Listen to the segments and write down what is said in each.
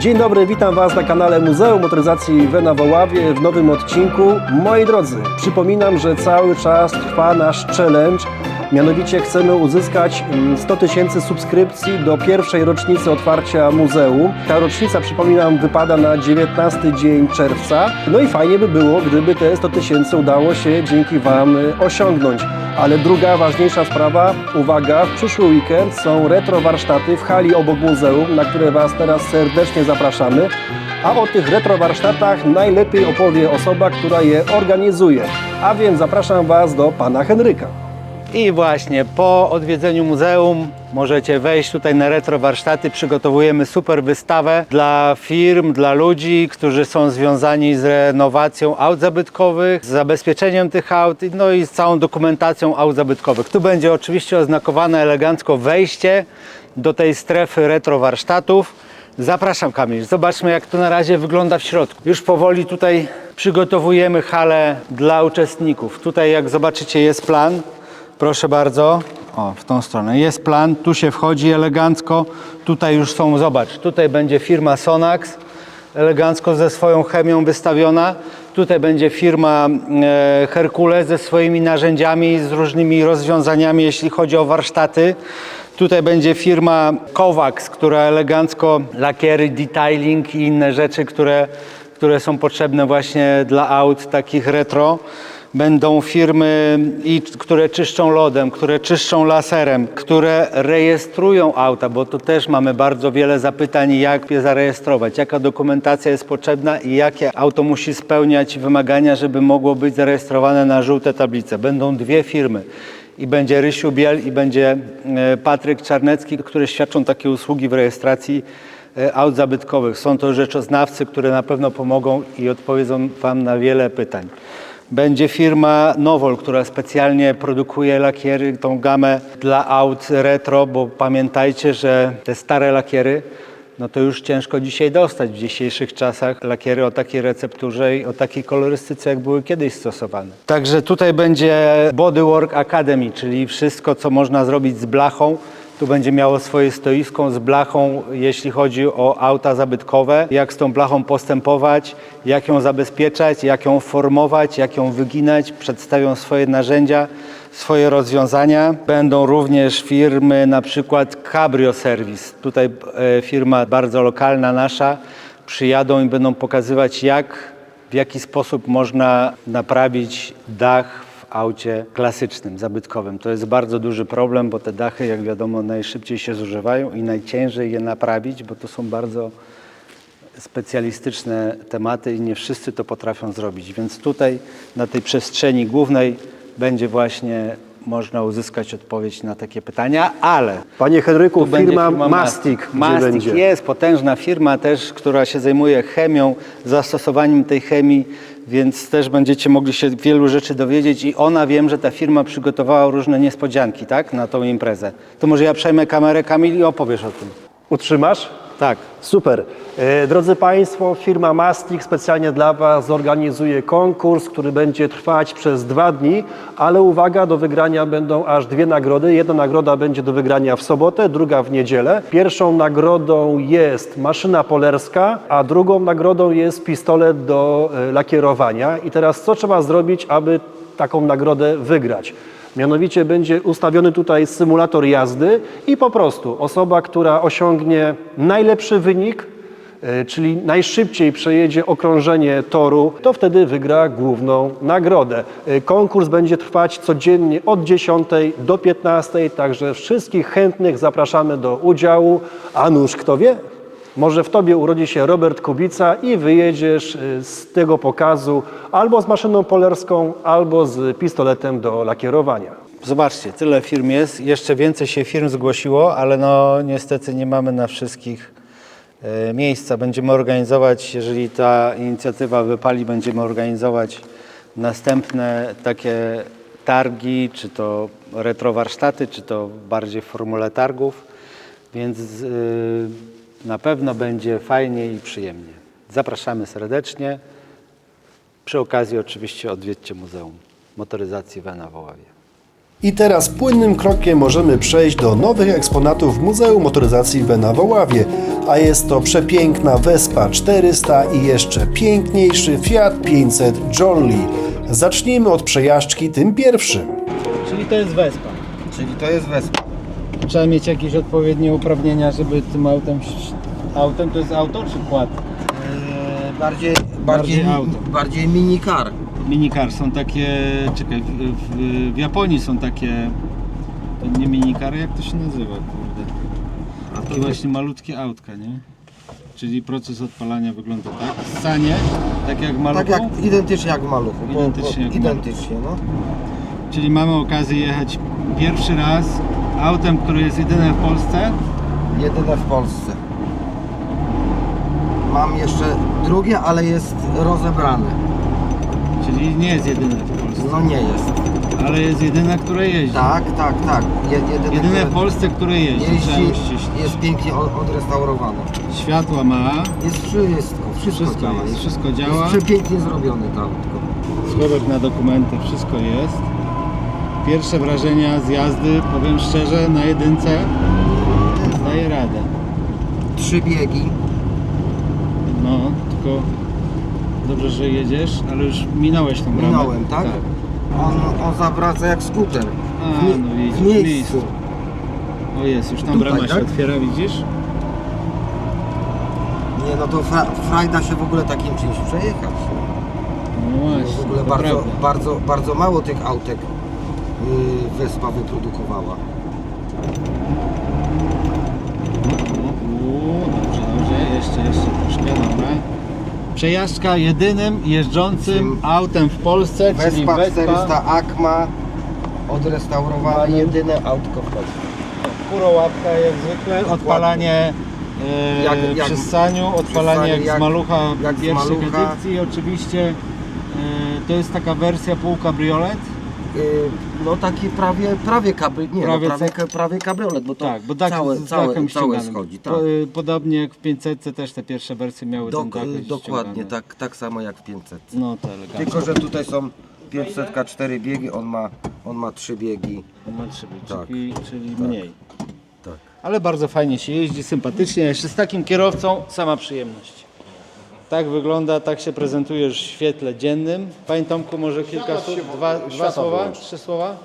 Dzień dobry, witam Was na kanale Muzeum Motoryzacji Wena w Oławie w nowym odcinku. Moi drodzy, przypominam, że cały czas trwa nasz challenge. Mianowicie chcemy uzyskać mm, 100 tysięcy subskrypcji do pierwszej rocznicy otwarcia muzeum. Ta rocznica, przypominam, wypada na 19 dzień czerwca. No i fajnie by było, gdyby te 100 tysięcy udało się dzięki Wam osiągnąć. Ale druga ważniejsza sprawa, uwaga, w przyszły weekend są retro warsztaty w hali obok muzeum, na które Was teraz serdecznie zapraszamy. A o tych retro warsztatach najlepiej opowie osoba, która je organizuje. A więc zapraszam Was do pana Henryka. I właśnie po odwiedzeniu muzeum możecie wejść tutaj na retro warsztaty. Przygotowujemy super wystawę dla firm, dla ludzi, którzy są związani z renowacją aut zabytkowych, z zabezpieczeniem tych aut, no i z całą dokumentacją aut zabytkowych. Tu będzie oczywiście oznakowane elegancko wejście do tej strefy retro warsztatów. Zapraszam Kamil, zobaczmy jak to na razie wygląda w środku. Już powoli tutaj przygotowujemy halę dla uczestników. Tutaj jak zobaczycie jest plan. Proszę bardzo. O, w tą stronę. Jest plan, tu się wchodzi elegancko. Tutaj już są, zobacz, tutaj będzie firma Sonax, elegancko ze swoją chemią wystawiona. Tutaj będzie firma e, Herkules ze swoimi narzędziami, z różnymi rozwiązaniami, jeśli chodzi o warsztaty. Tutaj będzie firma Kovacs, która elegancko lakiery, detailing i inne rzeczy, które, które są potrzebne właśnie dla aut takich retro. Będą firmy, które czyszczą lodem, które czyszczą laserem, które rejestrują auta, bo tu też mamy bardzo wiele zapytań, jak je zarejestrować, jaka dokumentacja jest potrzebna i jakie auto musi spełniać wymagania, żeby mogło być zarejestrowane na żółte tablice. Będą dwie firmy i będzie Rysiu Biel i będzie e, Patryk Czarnecki, które świadczą takie usługi w rejestracji e, aut zabytkowych. Są to rzeczoznawcy, które na pewno pomogą i odpowiedzą Wam na wiele pytań. Będzie firma Nowol, która specjalnie produkuje lakiery, tą gamę dla aut retro, bo pamiętajcie, że te stare lakiery, no to już ciężko dzisiaj dostać w dzisiejszych czasach lakiery o takiej recepturze i o takiej kolorystyce, jak były kiedyś stosowane. Także tutaj będzie Bodywork Academy, czyli wszystko, co można zrobić z blachą. Tu będzie miało swoje stoisko z blachą, jeśli chodzi o auta zabytkowe, jak z tą blachą postępować, jak ją zabezpieczać, jak ją formować, jak ją wyginać. Przedstawią swoje narzędzia, swoje rozwiązania. Będą również firmy, na przykład Cabrio Service. Tutaj e, firma bardzo lokalna nasza. Przyjadą i będą pokazywać, jak, w jaki sposób można naprawić dach aucie klasycznym, zabytkowym. To jest bardzo duży problem, bo te dachy, jak wiadomo, najszybciej się zużywają i najciężej je naprawić, bo to są bardzo specjalistyczne tematy i nie wszyscy to potrafią zrobić. Więc tutaj na tej przestrzeni głównej będzie właśnie można uzyskać odpowiedź na takie pytania, ale Panie Henryku, firma, Mastic, gdzie Mastic będzie? jest potężna firma też, która się zajmuje chemią, zastosowaniem tej chemii, więc też będziecie mogli się wielu rzeczy dowiedzieć i ona wiem, że ta firma przygotowała różne niespodzianki, tak, na tą imprezę. To może ja przejmę kamerę Kamil i opowiesz o tym. Utrzymasz? Tak. Super. E, Drodzy Państwo, firma Mastic specjalnie dla Was zorganizuje konkurs, który będzie trwać przez dwa dni, ale uwaga, do wygrania będą aż dwie nagrody. Jedna nagroda będzie do wygrania w sobotę, druga w niedzielę. Pierwszą nagrodą jest maszyna polerska, a drugą nagrodą jest pistolet do e, lakierowania. I teraz co trzeba zrobić, aby taką nagrodę wygrać? Mianowicie będzie ustawiony tutaj symulator jazdy i po prostu osoba, która osiągnie najlepszy wynik, e, czyli najszybciej przejedzie okrążenie toru, to wtedy wygra główną nagrodę. E, Konkurs będzie trwać codziennie od 10 do 15, także wszystkich chętnych zapraszamy do udziału. A nuż kto wie? Może w Tobie urodzi się Robert Kubica i wyjedziesz y, z tego pokazu albo z maszyną polerską, albo z pistoletem do lakierowania. Zobaczcie, tyle firm jest, jeszcze więcej się firm zgłosiło, ale no niestety nie mamy na wszystkich e, miejsca. Będziemy organizować, jeżeli ta inicjatywa wypali, będziemy organizować następne takie targi, czy to retrowarsztaty, czy to bardziej w formule targów, więc y, na pewno będzie fajnie i przyjemnie. Zapraszamy serdecznie. Przy okazji oczywiście odwiedźcie Muzeum Motoryzacji Wena w Oławie. I teraz płynnym krokiem możemy przejść do nowych eksponatów Muzeum Motoryzacji w Benawoławie, a jest to przepiękna Vespa 400 i jeszcze piękniejszy Fiat 500 Jolly. Zacznijmy od przejażdżki tym pierwszym. Czyli to jest Vespa. Czyli to jest Vespa. Trzeba mieć jakieś odpowiednie uprawnienia, żeby tym autem... Autem to jest auto czy? Yy, bardziej, Bardziej bardziej, auto. bardziej minicar. Minikar są takie, czekaj, w, w, w Japonii są takie, to nie minikary, jak to się nazywa, kurde. A to właśnie malutkie autka, nie? Czyli proces odpalania wygląda tak. Sanie, tak jak w maluchu. tak jak, identycznie jak w maluchu. bo- Identycznie jak bo, w identycznie no. Czyli mamy okazję jechać pierwszy raz autem, które jest jedyne w Polsce. Jedyne w Polsce. Mam jeszcze drugie, ale jest rozebrane. Czyli nie jest jedyne w Polsce, No nie jest. ale jest jedyne, które jeździ. Tak, tak, tak. Je, jedyne, Jedyne w które Polsce, które jeździ. Trzeba jeździ, jest pięknie o- odrestaurowane. Światła ma, Jest wszystko, wszystko, Wszystko działa. jest, wszystko działa. Jest przepięknie zrobione to autko. schowek na dokumenty, wszystko jest. Pierwsze wrażenia z jazdy, powiem szczerze, na jedynce daje radę. Trzy biegi. No, tylko dobrze, że jedziesz, ale już minąłeś tą bramę. Minąłem, tak? On, on zawraca jak skuter. A, w, no widzisz, w w miejscu. miejscu. O jest, już tam Tutaj, brama się tak? otwiera, widzisz? Nie, no to fra, frajda się w ogóle takim czymś przejechać. No właśnie, w ogóle bardzo, prawda. bardzo, bardzo mało tych autek yy, Vespa wyprodukowała. Uuu, dobrze, dobrze, jeszcze, jeszcze troszkę, dobra. Przejażdżka jedynym jeżdżącym autem w Polsce, czyli Vespa Vespa 400 Acma odrestaurowana, jedyne autko w Polsce. Kurołapka jak zwykle, odpalanie e, Jak- jak- przy ssaniu, odpalanie jak, jak- z malucha jak z pierwszych malucha. edycji. I Oczywiście e, to jest taka wersja pół kabriolet. Yy, no taki prawie, prawie kabry, nie, Prawie prawie, no, prawie, prawie kabriolet, bo to tak, bo dach całe, z całe, całe schodzi. Tak. E, podobnie jak w 500 też te pierwsze wersje miały ten Dok- dach gdzieś dokładnie, tak, tak samo jak w 500. No to elegancko. Tylko, że tutaj są 500 cztery biegi, on ma, on ma trzy biegi. Ma trzy biegiki, Tak. czyli mniej. Tak. Ale bardzo fajnie się jeździ, sympatycznie. Jeszcze z takim kierowcą sama przyjemność. Tak wygląda, tak się prezentujesz w świetle dziennym. Panie Tomku, może kilka słów, dwa, dwa słowa, trzy słowa?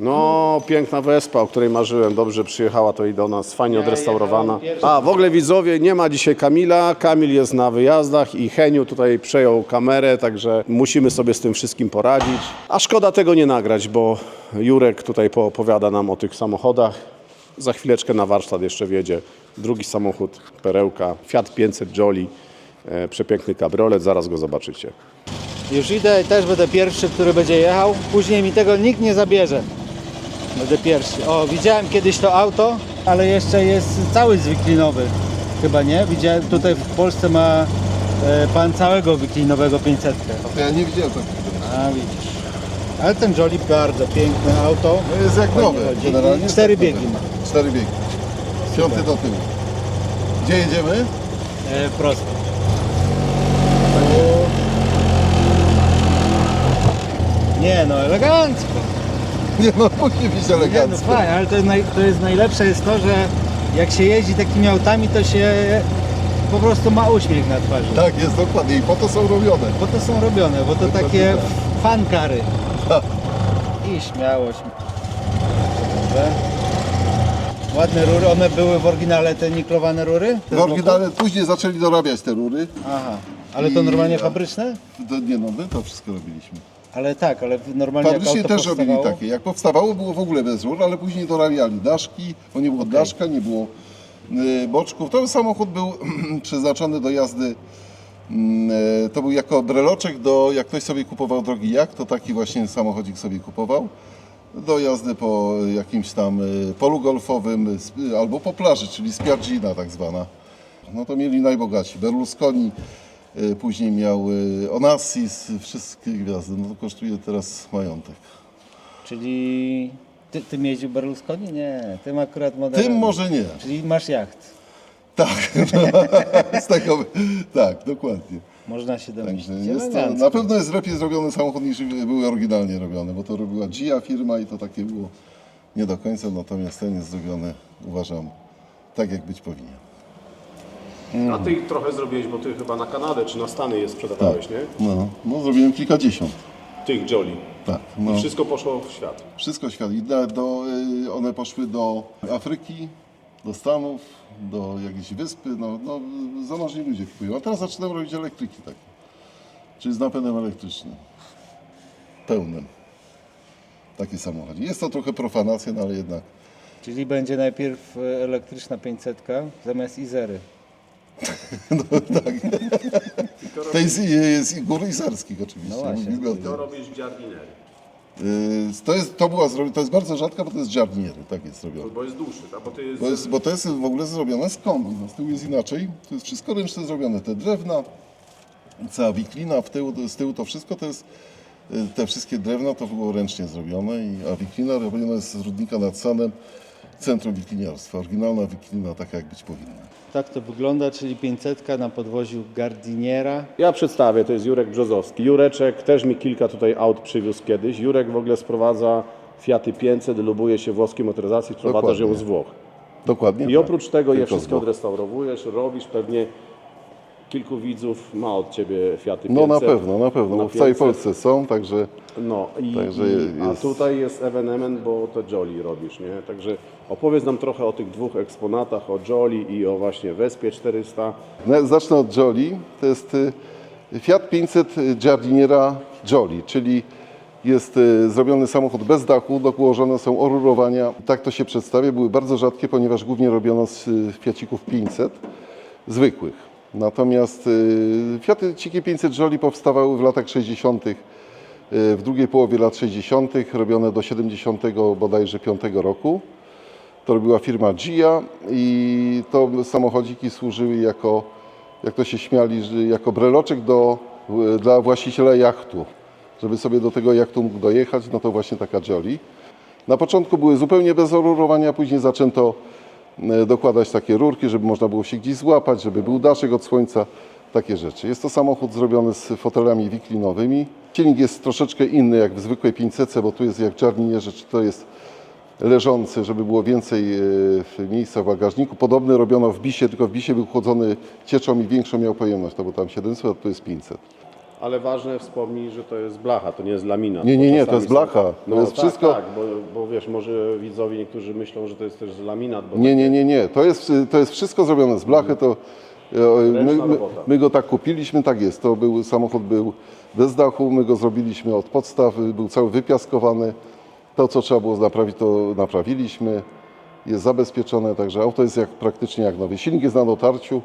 No, piękna Wespa, o której marzyłem. Dobrze przyjechała to i do nas, fajnie Ja odrestaurowana. A, w ogóle widzowie, nie ma dzisiaj Kamila. Kamil jest na wyjazdach i Heniu tutaj przejął kamerę, także musimy sobie z tym wszystkim poradzić. A szkoda tego nie nagrać, bo Jurek tutaj poopowiada nam o tych samochodach. Za chwileczkę na warsztat jeszcze wjedzie drugi samochód, perełka, Fiat 500 Jolly. E, przepiękny kabriolet, zaraz go zobaczycie. Już idę i też będę pierwszy, który będzie jechał. Później mi tego nikt nie zabierze. Będę pierwszy. O, widziałem kiedyś to auto, ale jeszcze jest cały zwiklinowy. Chyba nie? Widziałem, tutaj w Polsce ma e, pan całego wiklinowego 500. To ja nie widziałem takiego. A widzisz. Ale ten Jolly bardzo piękne auto. To jest jak Fajnie chodzi. generalnie. jest Cztery jak biegi ma. Cztery biegi. Piąty do tyłu. Gdzie jedziemy? E, prosto. Nie no, elegancko. Nie no, musi być Nie no elegancko. fajnie, ale to jest, naj, to jest najlepsze jest to, że jak się jeździ takimi autami, to się po prostu ma uśmiech na twarzy. Tak, jest dokładnie i po to są robione. Bo to są robione, bo to Dokładnie takie tak. fankary. Tak. I śmiałość. Dobrze. Ładne rury, one były w oryginale te niklowane rury? Te W oryginale później zaczęli dorabiać te rury. Aha, ale to I- normalnie fabryczne? To, nie no, my to wszystko robiliśmy. Ale tak, ale normalnie jak Fabrycznie auto też robili powstawało- takie. Jak powstawało było w ogóle bez rur, ale później dorabiali daszki, bo nie było daszka, nie było y, boczków. To samochód był przeznaczony do jazdy mm, y, to był jako breloczek do, jak ktoś sobie kupował drogi jak, to taki właśnie samochodzik sobie kupował do jazdy po jakimś tam y, polu golfowym sp- albo po plaży, czyli spiardzina tak zwana. No to mieli najbogaci. Berlusconi, później miał y, Onassis, wszystkie gwiazdy. No to kosztuje teraz majątek. Czyli ty, tym jeździł Berlusconi? Nie, tym akurat modelem. Tym może nie. Czyli masz jacht. Tak, z tego, tak, dokładnie. Można się domyślić. Także jest to, Elegancko. na pewno jest lepiej zrobiony samochód niż były oryginalnie robione, bo to robiła GIA firma i to takie było nie do końca, natomiast ten jest zrobiony, uważam, tak jak być powinien. A ty ich trochę zrobiłeś, bo ty chyba na Kanadę czy na Stany je sprzedawałeś, nie? No, no zrobiłem kilkadziesiąt. Tych Jolly. Tak, no. I wszystko poszło w świat. Wszystko świat. I do, do, y, one poszły do Afryki, do Stanów, do jakiejś wyspy. No, no, zamożni ludzie kupują. A teraz zaczynają robić elektryki takie. Czyli z napędem elektrycznym. Pełnym. Taki samochód. Jest to trochę profanacja, no ale jednak. Czyli będzie najpierw e, elektryczna 500 zamiast Izery. To jest, jest Igor oczywiście. No właśnie. Mówimy o To robisz giardinery, Y, To jest, to, była, to jest bardzo rzadka, bo to jest giardiniery, tak jest zrobione. bo jest dłuższy, tak? bo ty jest... Bo, jest, bo to jest w ogóle zrobione z kombi. No, z tyłu jest inaczej. To jest wszystko ręcznie zrobione. Te drewna, cała wiklina, w tyłu, z tyłu to wszystko to jest. y, Te wszystkie drewna to było ręcznie zrobione, i, a wiklina robiona jest z Rudnika nad Sanem, Centrum Wikliniarstwa. Oryginalna wiklina, taka jak być powinna. Tak to wygląda, czyli 500 na podwoziu Gardiniera. Ja przedstawię, to jest Jurek Brzozowski. Jureczek też mi kilka tutaj aut przywiózł kiedyś. Jurek w ogóle sprowadza Fiaty 500, lubuje się włoskiej motoryzacji, sprowadzasz ją z. Włoch. Dokładnie. I oprócz tego je Tylko wszystkie odrestaurowujesz, robisz pewnie kilku widzów ma od Ciebie Fiaty 500. No na pewno, na pewno, Na bo w całej 500. Polsce są, także No i, Także i a jest- tutaj jest ewenement, bo to Jolly robisz, nie? Także opowiedz nam trochę o tych dwóch eksponatach, o Jolly i o właśnie Wespie 400. No, zacznę od Jolly. To jest y, Fiat 500 Giardiniera Jolly, czyli jest y, zrobiony samochód bez dachu, dołożone są orurowania. Tak to się przedstawia. Były bardzo rzadkie, ponieważ głównie robiono z y, Fiacików 500 zwykłych. Natomiast y, Fiaty Ciki 500 Jolly powstawały w latach 60. y, w drugiej połowie lat 60. robione do 70 bodajże 5 roku. To robiła firma GIA i to samochodziki służyły jako, jak to się śmiali, jako breloczek do, dla właściciela jachtu. Żeby sobie do tego jachtu mógł dojechać, no to właśnie taka Jolly. Na początku były zupełnie bez orurowania, później zaczęto e, dokładać takie rurki, żeby można było się gdzieś złapać, żeby był daszek od słońca, takie rzeczy. Jest to samochód zrobiony z fotelami wiklinowymi. Silnik jest troszeczkę inny jak w zwykłej 500, bo tu jest jak w Jarnierze, czy to jest leżący, żeby było więcej e, miejsca w bagażniku. Podobny robiono w Bisie, tylko w Bisie był chłodzony cieczą i większą miał pojemność, to było tam 700, a tu jest 500. Ale ważne wspomnij, że to jest blacha, to nie jest laminat. Nie, nie, nie, to jest są- blacha. To No jest tak, wszystko- Tak, bo, bo wiesz, może widzowie niektórzy myślą, że to jest też laminat. Bo Nie, nie, nie, nie. To jest, to jest wszystko zrobione z blachy. To, e, my, my, my go tak kupiliśmy, tak jest. To był, samochód był bez dachu, my go zrobiliśmy od podstaw, był cały wypiaskowany. To, co trzeba było naprawić, to naprawiliśmy. Jest zabezpieczone, także auto jest jak, praktycznie jak nowy. Silnik jest na dotarciu,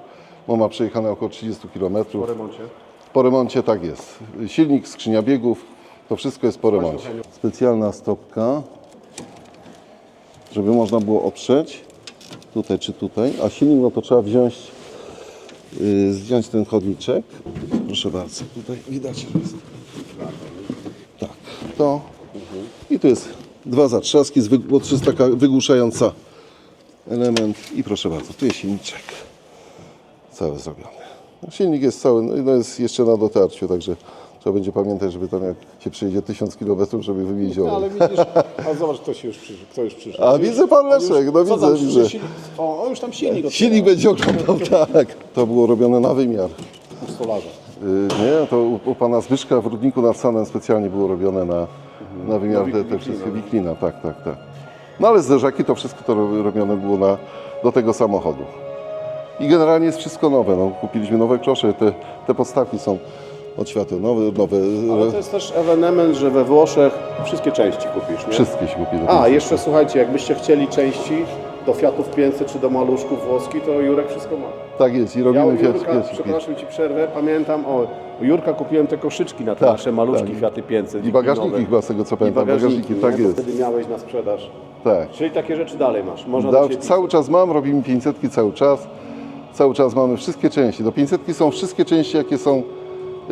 on ma przejechane około 30 km. po remoncie. Po remoncie tak jest. Silnik, skrzynia biegów, to wszystko jest po remoncie. Specjalna stopka, żeby można było oprzeć tutaj czy tutaj, a silnik no to trzeba wziąć, yy, zdjąć ten chodniczek. Proszę bardzo, tutaj widać, że jest. Tak, to i tu jest dwa zatrzaski, bo jest taka wygłuszająca element i proszę bardzo, tu jest silniczek cały zrobiony. No, Silnik jest cały, no no jest jeszcze na dotarciu, także trzeba będzie pamiętać, żeby tam jak się przyjedzie 1000 km, żeby wymienić No, ale widzisz, a zobacz, kto się już przyszedł. Kto już przyszedł. A widzę pan on już- Leszek, no widzę, tam, widzę. silnik- O, o, już tam silnik otwiera. Silnik będzie oglądał, tak. To było robione na wymiar. U stolarza. Yy, Nie, to u, u pana Zbyszka w Rudniku nad Sanem specjalnie było robione na, na wymiar te, te wszystkie wiklina, tak, tak, tak. No ale zderzaki to wszystko to ro- robione było na, do tego samochodu. I generalnie jest wszystko nowe. No, kupiliśmy nowe klosze, te, te podstawki są od świateł nowe, nowe Ale to jest też ewenement, że we Włoszech wszystkie części kupisz, nie? wszystkie się kupi. A, końca. jeszcze słuchajcie, jakbyście chcieli części do Fiatów 500 czy do maluszków włoskich, to Jurek wszystko ma. Tak jest i Ja robimy u Fiat Jurka, 500. przepraszam ci przerwę, pamiętam, o, u Jurka kupiłem te koszyczki na te Tak, nasze maluszki tak. Fiaty 500. I bagażniki chyba z tego co I pamiętam, bagażniki, nie? tak jest. Wtedy miałeś na sprzedaż. Tak. Czyli takie rzeczy dalej masz. Można Da, cały czas mam, robimy 500 cały czas. Cały czas mamy wszystkie części. Do 500 są wszystkie części, jakie są,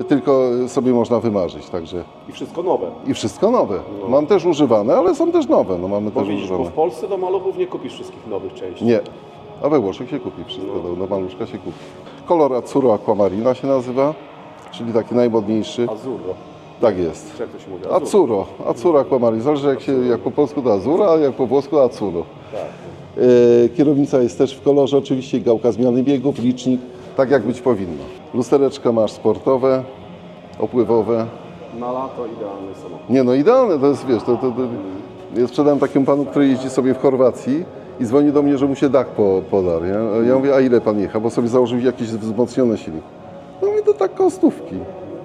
tylko sobie można wymarzyć. Także I wszystko nowe. i wszystko nowe. Mam też używane, ale są też nowe. No mamy Bo też widzisz, bo używane. w Polsce do maluchów nie kupisz wszystkich nowych części. Nie, A we Włoszech się kupi wszystko, do, do maluszka się kupi. Kolor Azzurro Aquamarina się nazywa, czyli taki najmodniejszy. Azuro. Tak jest. Jak to się mówi? Azzurro, Azzurro Aquamarina. Zależy jak, się, jak po polsku to Azura, a jak po włosku Azzurro. E, kierownica jest też w kolorze, oczywiście gałka zmiany biegów, licznik, tak jak być powinno. Lustereczka masz sportowe, opływowe. Na lato idealny samochód. Nie no, idealne to jest, wiesz, to, to, to, ja sprzedałem takiemu panu, który jeździ sobie w Chorwacji i dzwoni do mnie, że mu się dach po, podarł. Ja, ja mówię, a ile pan jecha? Bo sobie założył jakiś wzmocniony silnik. No mówię, to tak kostówki.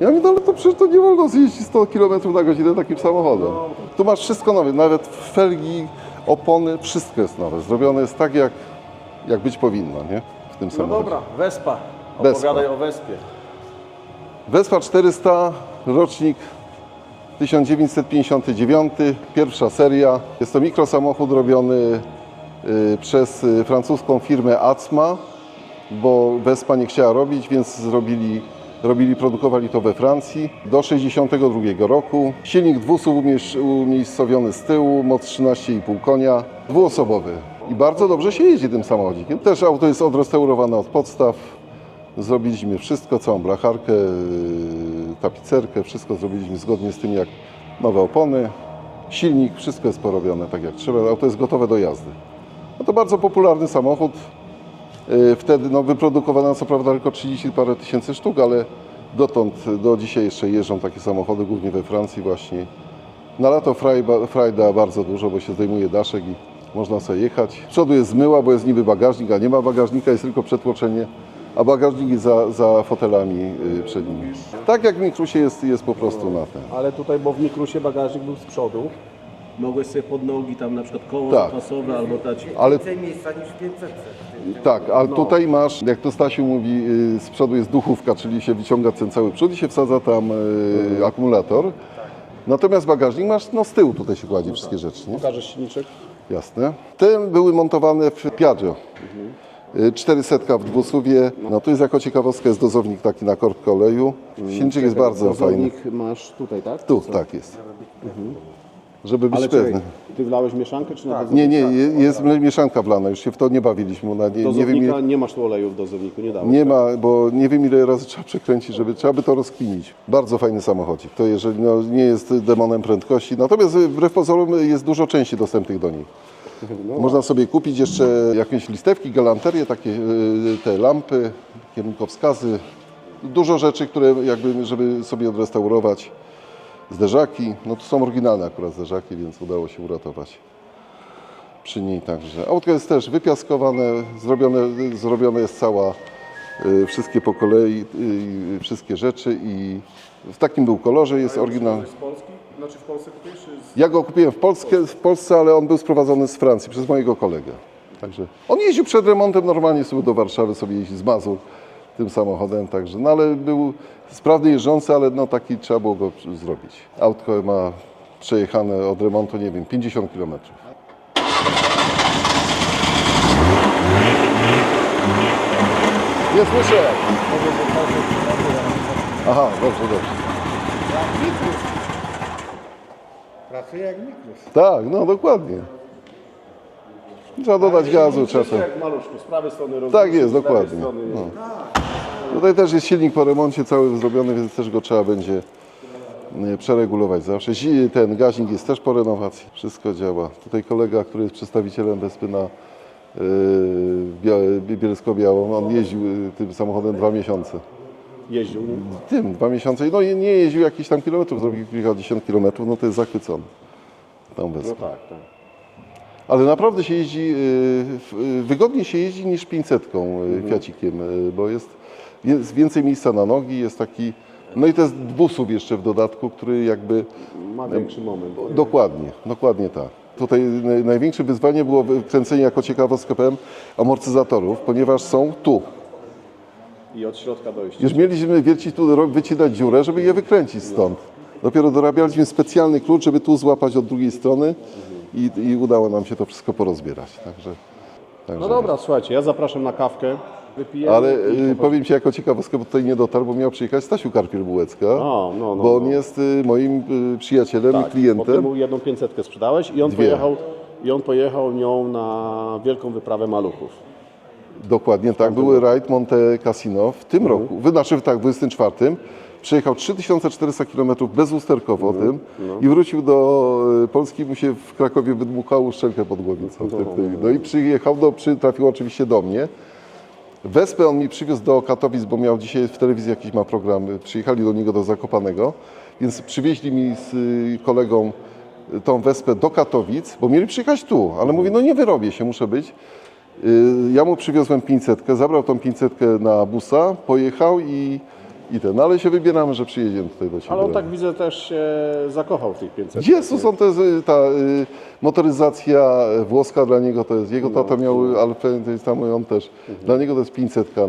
Ja mówię, no ale to przecież to nie wolno zjeździć 100 km na godzinę takim samochodem. Tu masz wszystko nowe, nawet felgi, opony, wszystko jest nowe. Zrobione jest tak, jak, jak być powinno, nie? W tym No samochodzie. dobra, Vespa. Vespa. Opowiadaj o Wespie. Vespa 400, rocznik 1959, pierwsza seria. Jest to mikrosamochód robiony przez y, francuską firmę Acma, bo Vespa nie chciała robić, więc zrobili, robili, produkowali to we Francji do 62 roku. Silnik dwusuw umiejscowiony z tyłu, moc 13,5 konia, dwuosobowy. I bardzo dobrze się jeździ tym samochodzikiem. Też auto jest odrestaurowane od podstaw. Zrobiliśmy wszystko, całą blacharkę, yy, tapicerkę, wszystko zrobiliśmy zgodnie z tym, jak nowe opony, silnik, wszystko jest porobione tak jak trzeba. Auto jest gotowe do jazdy. No to bardzo popularny samochód. Yy, Wtedy no, wyprodukowano co prawda tylko 30 parę tysięcy sztuk, ale dotąd, do dzisiaj jeszcze jeżdżą takie samochody, głównie we Francji właśnie. Na lato frajda bardzo dużo, bo się zdejmuje daszek i można sobie jechać. Z przodu jest zmyła, bo jest niby bagażnik, a nie ma bagażnika, jest tylko przetłoczenie, a bagażnik za, za fotelami y, przednimi. Tak jak w Mikrusie jest, jest po prostu na ten. Ale tutaj, bo w Mikrusie bagażnik był z przodu. Mogłeś sobie pod nogi tam na przykład koło Tak. pasowe albo dać. Ale Więcej miejsca niż w 500. tak, ale tutaj masz, jak to Stasiu mówi, y, z przodu jest duchówka, czyli się wyciąga ten cały przód i się wsadza tam y, akumulator. Natomiast bagażnik masz, no z tyłu tutaj się kładzie wszystkie rzeczy. Nie? Pokażesz silniczek? Jasne. Te były montowane w Piaggio. Y, 400 w dwusuwie. No tu jest jako ciekawostka jest dozownik taki na korbkę oleju. Silniczek jest bardzo fajny. masz tutaj, tak? Tu, tak jest. Żeby być Ale pewny. ty wlałeś mieszankę czy na Nie, nie, je- jest mieszanka wlana, już się w to nie bawiliśmy. Ona nie, nie wiem, Dozownika ile, nie masz tu oleju w dozowniku, nie dałeś. nie ma, bo nie wiem ile razy trzeba przekręcić, żeby trzeba by to rozkminić. Bardzo fajny samochodzik. To jeżeli no, nie jest demonem prędkości. Natomiast y, wbrew pozorom jest dużo części dostępnych do niej. Można sobie kupić jeszcze jakieś listewki, galanterie, takie y, te lampy, kierunkowskazy. Dużo rzeczy, które jakby, żeby sobie odrestaurować. Zderzaki, no to są oryginalne akurat zderzaki, więc udało się uratować przy niej także. Autko jest też wypiaskowane, zrobione, zrobione jest cała, y, wszystkie po kolei, y, wszystkie rzeczy i w takim był kolorze, jest oryginalny. Z Polski? Znaczy w Polsce kupisz? Z... Ja go kupiłem w, Polskę, w Polsce, ale on był sprowadzony z Francji przez mojego kolegę. Także on jeździł przed remontem normalnie sobie do Warszawy, sobie jeździł z Mazur tym samochodem, także, no ale był sprawny jeżdżący, ale no taki trzeba było go zrobić. Autko ma przejechane od remontu, nie wiem, 50 km. Nie słyszę. Aha, dobrze, dobrze. Pracuje jak mikrus. Tak, no dokładnie. Trzeba dodać gazu czasem. Jak maluszku, z prawej strony robisz, Tak jest, z lewej dokładnie. strony. No. Tutaj też jest silnik po remoncie cały zrobiony, więc też go trzeba będzie e, przeregulować zawsze. Ten gaźnik jest też po renowacji. Wszystko działa. Tutaj kolega, który jest przedstawicielem Wespy na Bia- Bielsko-Białą, on jeździł y, tym samochodem dwa miesiące. Jeździł? Tym, dwa miesiące. No nie jeździł jakichś tam kilometrów, zrobił kilkadziesiąt kilometrów, no to jest zachwycony. Tą No Wespą. tak, tak. Ale naprawdę się jeździ, wygodniej się jeździ niż 500 Mhm. Fiacikiem, bo jest, jest więcej miejsca na nogi, jest taki, no i to jest dwusób jeszcze w dodatku, który jakby, Ma większy moment. dokładnie, dokładnie tak. Tutaj naj- największe wyzwanie było kręcenie jako ciekawostkę powiem amortyzatorów, ponieważ są tu. I od środka dojść. Już mieliśmy wiercić tu, wycinać dziurę, żeby je wykręcić stąd. Dopiero dorabialiśmy specjalny klucz, żeby tu złapać od drugiej strony i, i udało nam się to wszystko porozbierać. Także, także No dobra, słuchajcie, ja zapraszam na kawkę. Wypijemy Ale i y, powiem Ci jako ciekawostkę, bo tutaj nie dotarł, bo miał przyjechać Stasiu Karpiel-Bułecka, no, no, bo on no. jest y, moim y, przyjacielem i Tak, bo ty klientem. mu jedną 500 sprzedałeś i on, Dwie. pojechał, i on pojechał nią na wielką wyprawę maluchów. Dokładnie tak, były rajd Monte Cassino w tym roku, wy- znaczy tak, w 24. Przejechał 3400 km bezusterkowo tym i wrócił do Polski, mu się w Krakowie wydmuchało szczelkę pod głowicą. tym- tym. No i przyjechał, do, przy, trafił oczywiście do mnie. Wespę on mi przywiózł do Katowic, bo miał dzisiaj w telewizji jakiś ma program. Przyjechali do niego do Zakopanego, więc przywieźli mi z y, kolegą y, tą Wespę do Katowic, bo mieli przyjechać tu, ale mówię, no nie wyrobię się, muszę być. Y, Ja mu przywiozłem 500, zabrał tą 500 na busa, pojechał i, i ten, no ale się wybieramy, że przyjedziemy tutaj do Ciebie. Ale on tak widzę też się zakochał w tych 500. Jezus, on to jest y, ta y, motoryzacja włoska dla niego to jest, jego tata miał Alfę, to jest tam i on też. Dla niego to jest 500 na,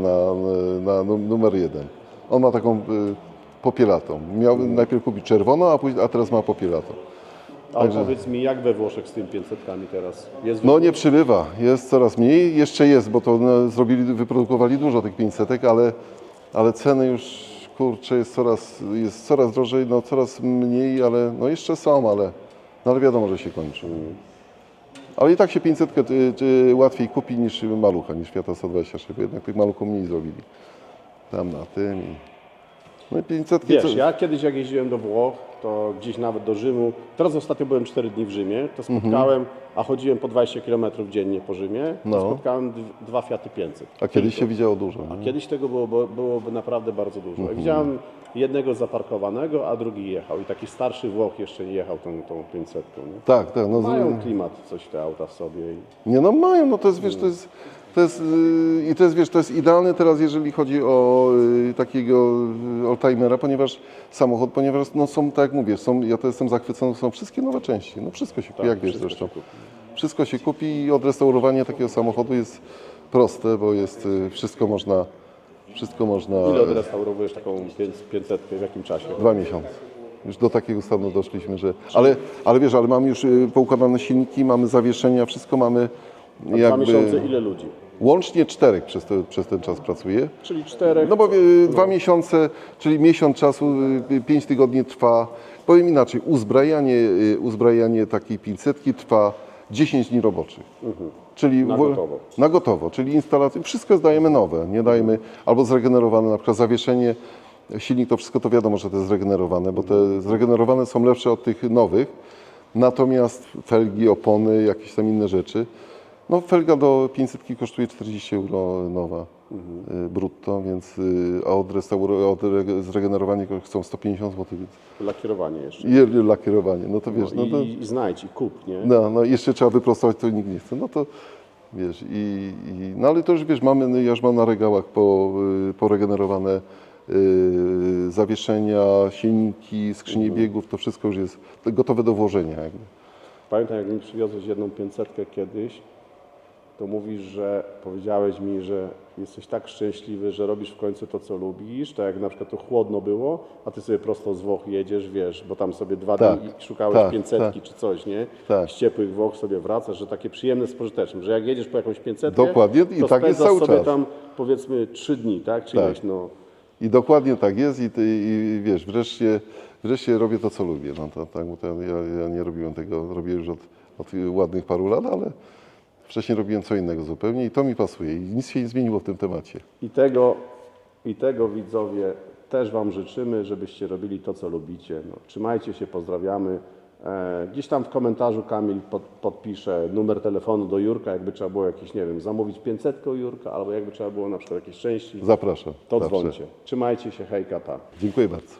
na num- numer jeden. On ma taką y, popielatą. Miał najpierw kupić czerwoną, a, później, a teraz ma popielatą. A powiedz mi, jak we Włoszech z tym 500 teraz? Jest No nie przybywa, jest coraz mniej, jeszcze jest, bo to no, zrobili, wyprodukowali dużo tych 500, ale, ale ceny już, kurczę, jest coraz, jest coraz drożej, no coraz mniej, ale no jeszcze są, ale, no, ale wiadomo, że się kończy. Ale i tak się 500 y, y, łatwiej kupi niż malucha, niż Fiata 126, bo jednak tych maluchów mniej zrobili. Tam na tym i... No i 500 Wiesz, ja kiedyś jak jeździłem do Włoch, to gdzieś nawet do Rzymu, teraz ostatnio byłem 4 dni w Rzymie, to spotkałem, a chodziłem po 20 km dziennie po Rzymie, to No. spotkałem d- dwa Fiaty 500. A kiedyś się widziało dużo. nie? Kiedyś tego było, było- byłoby naprawdę bardzo dużo. Mhm. Widziałem jednego zaparkowanego, a drugi jechał i taki starszy Włoch jeszcze nie jechał tą, tą 500. Nie? Tak, tak. No, z- Mają klimat coś te auta w sobie. I... Nie no mają, no to jest, wiesz, to jest, to jest yy, i to jest, wiesz, to jest idealne teraz, jeżeli chodzi o yy, takiego yy, oldtimera, ponieważ samochód, ponieważ no są, tak jak mówię, są, ja to jestem zachwycony, są wszystkie nowe części, no wszystko się kupi, jak wiesz zresztą. się. Wszystko się kupi i odrestaurowanie takiego samochodu jest proste, bo jest, wszystko można, wszystko można, Ile odrestaurowujesz taką 500 w jakim czasie? dwa miesiące. Już do takiego stanu doszliśmy, że, ale, ale wiesz, ale mamy już poukładane silniki, mamy zawieszenia, wszystko mamy A Dwa miesiące ile ludzi? Łącznie czterech przez, to, przez ten czas pracuje. Czyli czterech. No bo y, dwa miesiące, czyli miesiąc czasu, y, pięć tygodni trwa. Powiem inaczej, uzbrajanie, y, uzbrajanie takiej 500 trwa 10 dni roboczych. Czyli Mhm. Na wo- gotowo. Na gotowo, czyli instalacje, wszystko zdajemy nowe, nie dajemy, albo zregenerowane, na przykład zawieszenie, silnik to wszystko to wiadomo, że to jest zregenerowane, bo te zregenerowane są lepsze od tych nowych, natomiast felgi, opony, jakieś tam inne rzeczy, no felga do 500 kosztuje 40 euro nowa y, brutto, więc, y, a od, restauro, od re- zregenerowania chcą 150 zł, więc Lakierowanie jeszcze. i i lakierowanie, no to wiesz, no I, to... I znajdź, i kup, nie? No, no jeszcze trzeba wyprostować, to nikt nie chce. No to wiesz, i, i, no ale to już wiesz, mamy, no, ja już mam na regałach po, y, poregenerowane y, zawieszenia, silniki, skrzynie biegów, to wszystko już jest gotowe do włożenia. Jakby. Pamiętam, jak mi przywiozłeś jedną 500 kiedyś, to mówisz, że powiedziałeś mi, że jesteś tak szczęśliwy, że robisz w końcu to, co lubisz, tak jak na przykład to chłodno było, a ty sobie prosto z Włoch jedziesz, wiesz, bo tam sobie dwa Tak, dni i szukałeś tak, 500 tak. czy coś, nie? Tak. Z ciepłych Włoch sobie wracasz, że takie przyjemne z pożytecznym, że jak jedziesz po jakąś 500 Dokładnie, i to tak jest cały sobie czas. tam powiedzmy 3 dni, tak? Czy Tak. ileś, no. I dokładnie tak jest i, ty, i wiesz, wreszcie, wreszcie robię to, co lubię. No to, tak, ja, ja nie robiłem tego, robię już od, od ładnych paru lat, ale wcześniej robiłem co innego zupełnie i to mi pasuje i nic się nie zmieniło w tym temacie. I tego, I tego widzowie też Wam życzymy, żebyście robili to, co lubicie. No, trzymajcie się, pozdrawiamy. E, gdzieś tam w komentarzu Kamil pod, podpisze numer telefonu do Jurka, jakby trzeba było jakieś, nie wiem, zamówić 500 u Jurka, albo jakby trzeba było na przykład jakieś części, Zapraszam. to zawsze. dzwońcie. Trzymajcie się, hejka, pa. Dziękuję bardzo.